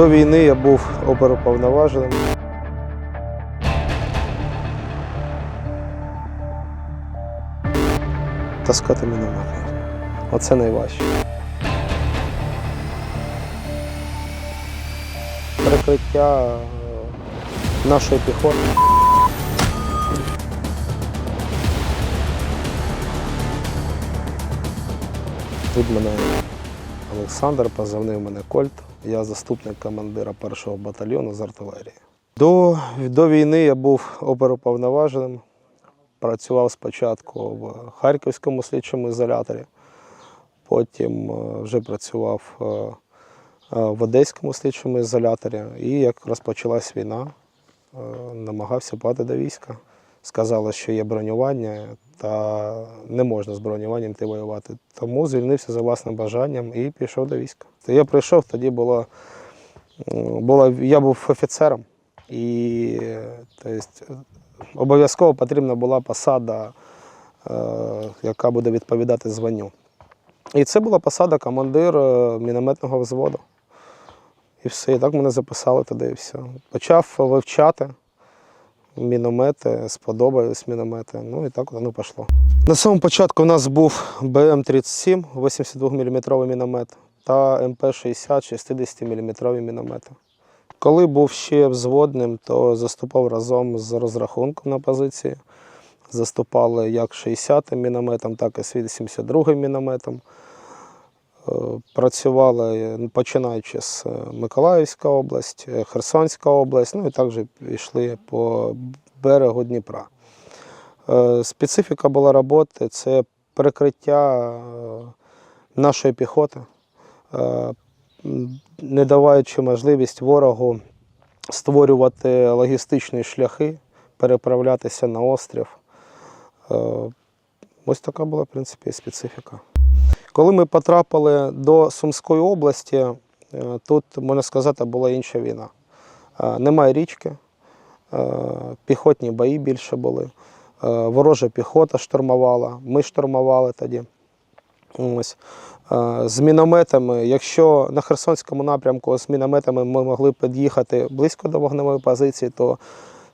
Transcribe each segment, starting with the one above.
До війни я був оперуповноваженим. Таскати мене міномет. Оце найважче. Прикриття е, нашої піхоти. Тут мене Олександр, позивний мене Кольт. Я заступник командира першого батальйону з артилерії. До, до війни я був оперуповноваженим. Працював спочатку в Харківському слідчому ізоляторі, потім е, вже працював е, е, в Одеському слідчому ізоляторі. І як розпочалась війна, намагався пати до війська. Сказали, що є бронювання, та не можна з бронюванням йти воювати. Тому звільнився за власним бажанням і пішов до війська. Я прийшов, тоді було, було я був офіцером, і то есть, е, обов'язково потрібна була посада, е, яка буде відповідати званню. І це була посада командир е, мінометного взводу. І все, і так мене записали туди, і все. Почав вивчати міномети, сподобались міномети. Ну і так воно пішло. На самому початку у нас був БМ-37, 82-мм міномет та МП-60, 60 мм міномети. Коли був ще взводним, то заступав разом з розрахунком на позиції. Заступали як 60-м мінометом, так і 82-м мінометом. Працювали е, починаючи з е, Миколаївська область, е, Херсонська область, ну і також йшли по берегу Дніпра. Специфіка була роботи це перекриття нашої піхоти, не даваючи можливість ворогу створювати логістичні шляхи, переправлятися на острів. Ось така була, в принципі, специфіка. Коли ми потрапили до Сумської області, е, тут, можна сказати, була інша війна. Е, Немає річки, е, піхотні бої більше були. Ворожа піхота штурмувала, ми штурмували тоді. Ось. З мінометами, якщо на Херсонському напрямку з мінометами ми могли під'їхати близько до вогневої позиції, то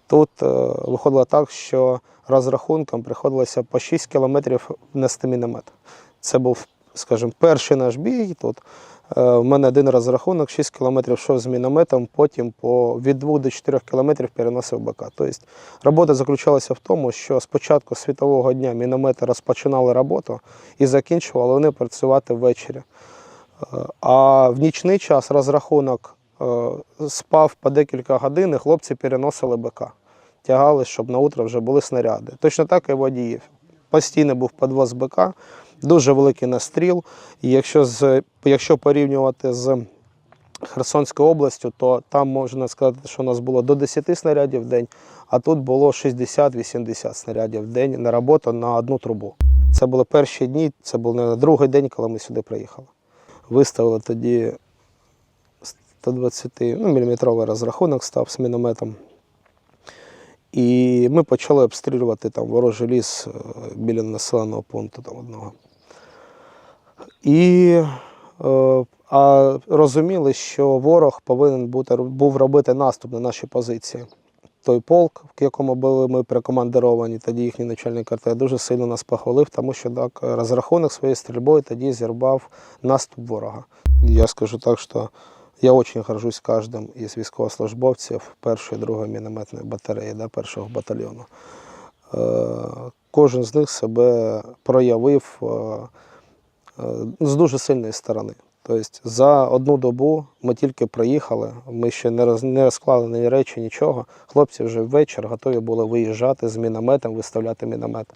тут виходило так, що розрахунком приходилося по 6 кілометрів нести міномет. Це був, скажімо, перший наш бій. Тут Е, в мене один розрахунок, 6 кілометрів йшов з мінометом, потім по від 2 до 4 кілометрів переносив БК. Тобто робота заключалася в тому, що з початку світового дня міномети розпочинали роботу і закінчували вони працювати ввечері. Е, А в нічний час розрахунок е, спав по декілька годин, і хлопці переносили БК. Тягали, щоб на утро вже були снаряди. Точно так і водіїв. Постійно був підвоз БК, дуже великий настріл. І якщо, з, якщо порівнювати з Херсонською областю, то там можна сказати, що у нас було до 10 снарядів в день, а тут було 60-80 снарядів в день на роботу на одну трубу. Це були перші дні, це був на другий день, коли ми сюди приїхали. Виставили тоді 120 ну, міліметровий розрахунок став з мінометом. І ми почали обстрілювати там ворожий ліс е, біля населеного пункту там одного. І е, а розуміли, що ворог повинен бути, був робити наступ на наші позиції. Той полк, в якому були ми прикомандировані, тоді їхній начальник РТ дуже сильно нас похвалив, тому що так, розрахунок своєю стрільбою тоді зірвав наступ ворога. Я скажу так, що я очень горжусь каждым із військовослужбовців першої, другої мінометної батареї, да, першого батальйону. Е, Кожен з них себе проявив е, з дуже сильної сторони. Тобто за одну добу ми тільки приїхали, ми ще не роз, не розклали ні речі, нічого. Хлопці вже ввечері готові були виїжджати з мінометом, виставляти міномет.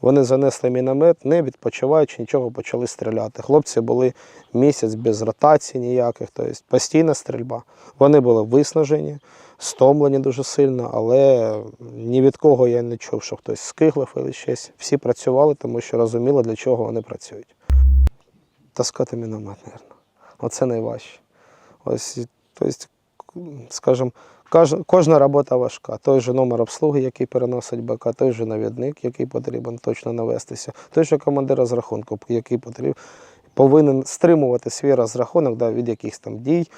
Вони занесли міномет, не відпочиваючи, нічого почали стріляти. Хлопці були місяць без ротації ніяких, тобто постійна стрільба. Вони були виснажені, стомлені дуже сильно, але ні від кого я не чув, що хтось скиглив або щось. Всі працювали, тому що розуміли, для чого вони працюють. Таскати міномет, мабуть. Оце найважче. Ось, тобто, скажімо, кожна робота важка. Той же номер обслуги, який переносить БК, той же навідник, який потрібен точно навестися, той же командир розрахунку, який потрібен, повинен стримувати свій розрахунок да, від якихось там дій,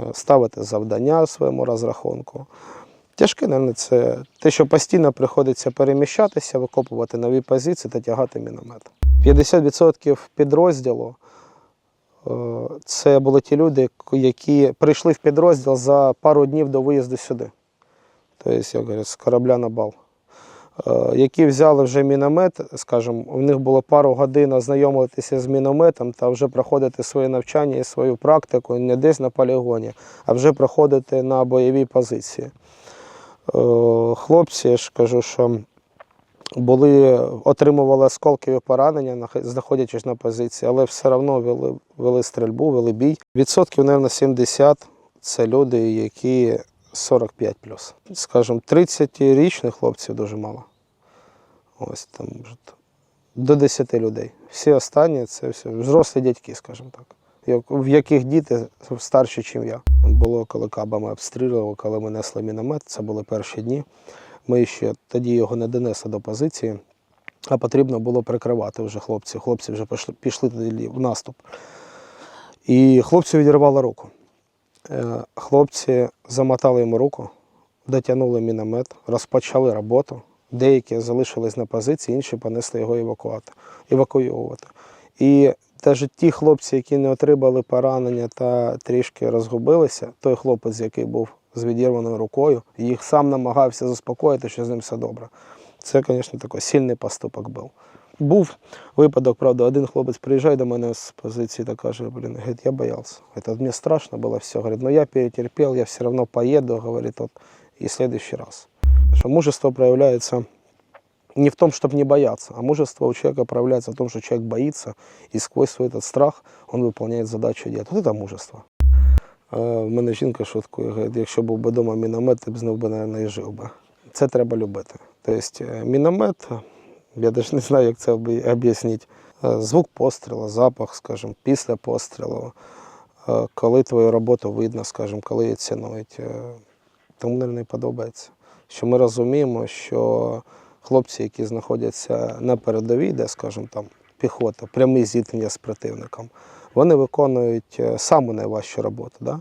е, ставити завдання своєму розрахунку. Тяжке, мабуть, це те, що постійно приходиться переміщатися, викопувати нові позиції та тягати міномет. 50% підрозділу це були ті люди, які прийшли в підрозділ за пару днів до виїзду сюди. Тобто, як говорять, з корабля на бал. Е, Які взяли вже міномет, скажімо, у них було пару годин ознайомитися з мінометом та вже проходити своє навчання і свою практику не десь на полігоні, а вже проходити на бойовій позиції. Е, Хлопці, я ж кажу, що були, отримували осколкові поранення, знаходячись на позиції, але все одно вели, вели стрільбу, вели бій. Відсотків, мабуть, 70 це люди, які 45 Скажімо, 30-річних хлопців дуже мало. Ось там до 10 людей. Всі останні це все взрослі дядьки, скажімо так. В яких діти старші, ніж я. Було, коли кабами обстрілювали, коли ми несли міномет, це були перші дні. Ми ще тоді його не донесли до позиції, а потрібно було прикривати вже хлопців. Хлопці вже пішли, пішли в наступ. І хлопцю відірвало руку. Е, Хлопці замотали йому руку, дотягнули міномет, розпочали роботу. Деякі залишились на позиції, інші понесли його евакуювати. І навіть ті хлопці, які не отримали поранення та трішки розгубилися, той хлопець, який був з відірваною рукою, їх сам намагався заспокоїти, що з ним все добре. Це, звісно, такий сильний поступок був. Був випадок, правда, один хлопець приїжджає до мене з позиції та каже, блін, говорит, я боялся. Это мне страшно было все. Говорит, но я перетерпел, я все равно поеду, говорит, вот, и в следующий раз. Что мужество проявляется не в том, чтобы не бояться, а мужество у человека проявляется в том, что человек боится, и сквозь свой этот страх он выполняет задачу и делает. Вот это мужество. В мене жінка шуткує, якщо був би вдома міномет, ти б знов би, і жив би. Це треба любити. Тобто е, міномет, я навіть не знаю, як це об'яснити. Е, Звук пострілу, запах, скажімо, після пострілу, е, коли твою роботу видно, скажімо, коли її цінують. Тому, мабуть, подобається. Що ми розуміємо, що хлопці, які знаходяться на передовій, де, скажімо, там піхота, прямі зіткнення з противником, вони виконують е, саму найважчу роботу. Да?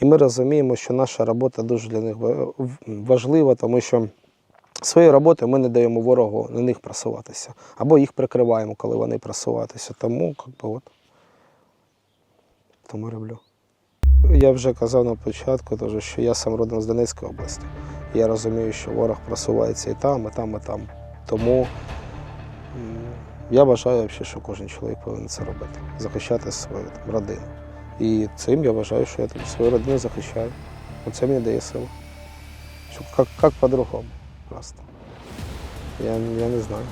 І ми розуміємо, що наша робота дуже для них важлива, тому що своєю роботою ми не даємо ворогу на них просуватися, або їх прикриваємо, коли вони просуватися. Тому, як би, от, тому роблю. Я вже казав на початку, що я сам родом з Донецької області. Я розумію, що ворог просувається і там, і там, і там. Тому я вважаю, що кожен чоловік повинен це робити, захищати свою родину. І цим я вважаю, що я свою родину захищаю. Оце мені дає силу. Що як, як по-другому просто. Я, я не знаю.